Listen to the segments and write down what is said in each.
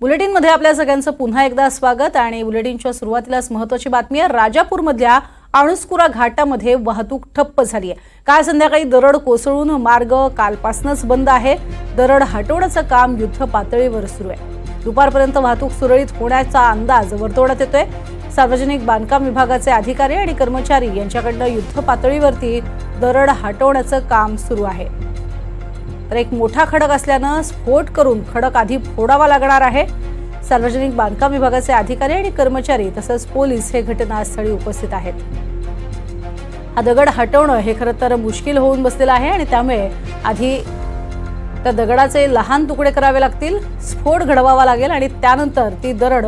बुलेटिनमध्ये आपल्या सगळ्यांचं पुन्हा एकदा स्वागत आणि बुलेटिनच्या सुरुवातीलाच महत्वाची बातमी आहे. राजापूरमधल्या अणुस्कुरा घाटामध्ये वाहतूक ठप्प झाली आहे. काल संध्याकाळी दरड कोसळून मार्ग कालपासूनच बंद आहे. दरड हटवण्याचं काम युद्ध पातळीवर सुरू आहे. दुपारपर्यंत वाहतूक सुरळीत होण्याचा अंदाज वर्तवण्यात येतोय. सार्वजनिक बांधकाम विभागाचे अधिकारी आणि कर्मचारी यांच्याकडनं युद्ध पातळीवरती दरड हटवण्याचं काम सुरू आहे. तर एक मोठा खडक असल्यानं स्फोट करून खडक आधी फोडावा लागणार आहे. सार्वजनिक बांधकाम विभागाचे अधिकारी आणि कर्मचारी तसंच पोलीस हे घटनास्थळी उपस्थित आहेत. हा दगड हटवणं हे खरं तर मुश्किल होऊन बसलेलं आहे आणि त्यामुळे आधी त्या दगडाचे लहान तुकडे करावे लागतील स्फोट घडवावा लागेल आणि त्यानंतर ती दरड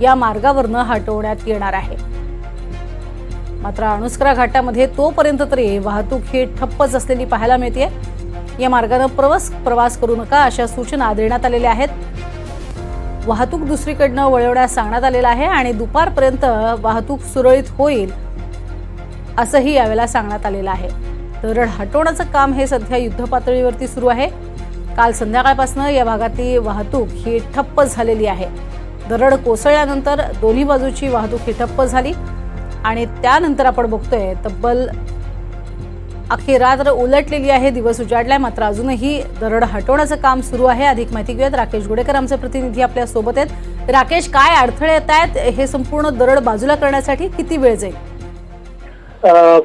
या मार्गावरनं हटवण्यात येणार आहे. मात्र अणुस्करा घाटामध्ये तोपर्यंत तरी वाहतूक ही ठप्पच असलेली पाहायला मिळते या मार्गानं प्रवास प्रवास करू नका अशा सूचना देण्यात आलेल्या आहेत. वाहतूक दुसरीकडनं वळवण्यास सांगण्यात आलेलं आहे आणि दुपारपर्यंत वाहतूक सुरळीत होईल असंही यावेळेला सांगण्यात आलेलं आहे. दरड हटवण्याचं काम हे सध्या युद्धपातळीवरती सुरू आहे. काल संध्याकाळपासून या भागातली वाहतूक ही ठप्प झालेली आहे. दरड कोसळल्यानंतर दोन्ही बाजूची वाहतूक ही ठप्प झाली आणि त्यानंतर आपण बघतोय तब्बल अख्खी रात्र उलटलेली आहे दिवस उजाडलाय मात्र अजूनही दरड हटवण्याचं काम सुरू आहे. अधिक माहिती घेऊयात. राकेश गुडेकर आमचे प्रतिनिधी आपल्यासोबत आहेत. राकेश काय अडथळे येत आहेत? हे संपूर्ण दरड बाजूला करण्यासाठी किती वेळ जाईल?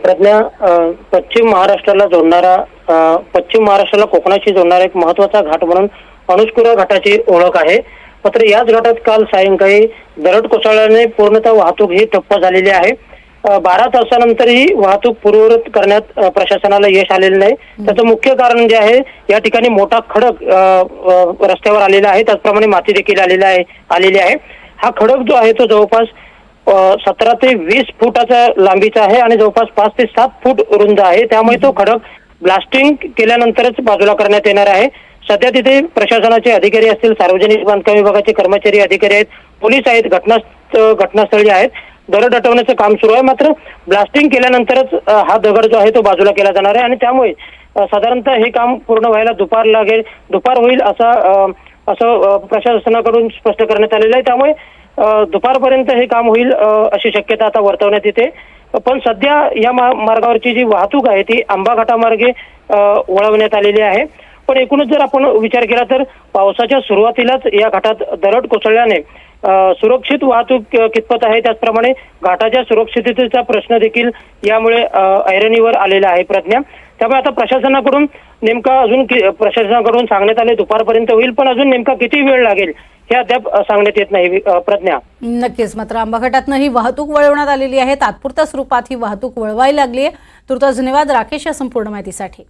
प्रज्ञा पश्चिम महाराष्ट्राला जोडणारा पश्चिम महाराष्ट्राला कोकणाशी जोडणारा एक महत्त्वाचा घाट म्हणून अनुष्कुरा घाटाची ओळख आहे. मात्र याच घाटात काल सायंकाळी दरड कोसळल्याने पूर्णतः वाहतूक ही ठप्प झालेली आहे. बारा तासानंतरही वाहतूक पूर्ववत करण्यात प्रशासनाला यश आलेलं नाही. त्याचं मुख्य कारण जे आहे या ठिकाणी मोठा खडक रस्त्यावर आलेला आहे. त्याचप्रमाणे माती देखील आलेला आहे आलेली आहे. हा खडक जो आहे तो जवळपास सतरा ते वीस फुटाचा लांबीचा आहे आणि जवळपास पाच ते सात फूट रुंद आहे. त्यामुळे तो खडक ब्लास्टिंग केल्यानंतरच बाजूला करण्यात येणार आहे. सध्या तिथे प्रशासनाचे अधिकारी असतील सार्वजनिक बांधकाम विभागाचे कर्मचारी अधिकारी आहेत पोलीस आहेत घटना घटनास्थळी आहेत. दरड हटवण्याचं काम सुरू आहे. मात्र ब्लास्टिंग केल्यानंतरच हा दगड जो आहे तो बाजूला केला जाणार आहे आणि त्यामुळे साधारणतः हे काम पूर्ण व्हायला दुपार लागेल दुपार होईल असा असं प्रशासनाकडून स्पष्ट करण्यात आलेलं आहे. त्यामुळे दुपारपर्यंत हे काम होईल अशी शक्यता आता वर्तवण्यात येते. पण सध्या या मार्गावरची जी वाहतूक आहे ती आंबा घाटामार्गे वळवण्यात आलेली आहे. पण एकूणच जर आपण विचार केला तर पावसाच्या सुरुवातीलाच या घाटात दरड कोसळल्याने सुरक्षित वाहतूक कितपत आहे? त्याचप्रमाणे घाटाच्या सुरक्षिततेचा प्रश्न देखील यामुळे ऐरणीवर आलेला आहे प्रज्ञा. त्यामुळे आता प्रशासनाकडून नेमका अजून प्रशासनाकडून सांगण्यात आले दुपारपर्यंत होईल पण अजून नेमका किती वेळ लागेल हे अद्याप सांगण्यात येत नाही प्रज्ञा. नक्कीच मात्र आंबाघाटातनं ही वाहतूक वळवण्यात आलेली आहे. तात्पुरत्या स्वरूपात ही वाहतूक वळवायला लागली आहे. तुर्तास धन्यवाद राकेश या संपूर्ण माहितीसाठी.